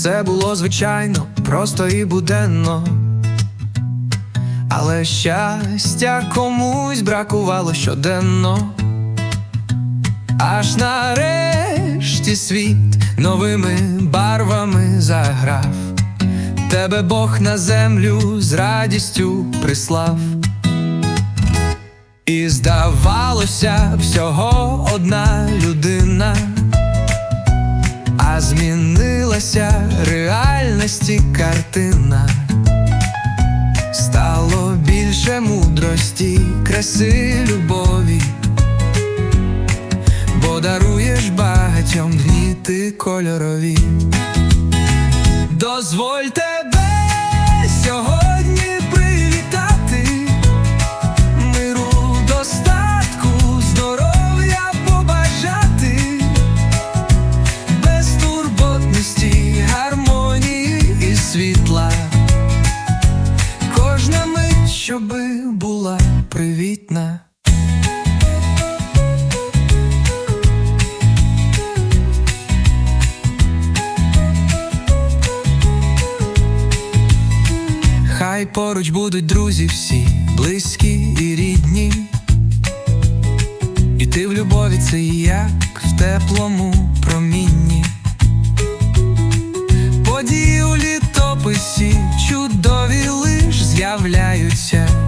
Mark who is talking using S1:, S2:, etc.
S1: все було звичайно, просто і буденно. Але щастя комусь бракувало щоденно. Аж нарешті світ новими барвами заграв. Тебе Бог на землю з радістю прислав. І здавалося, всього одна людина, а змінилася реальності картина. Стало більше мудрості, краси, любові, бо даруєш багатьом дні ти кольорові. Дозволь світла. Кожна мить, щоби була привітна. Хай поруч будуть друзі всі, близькі і рідні. І ти в любові це як в теплому промінні. З'являються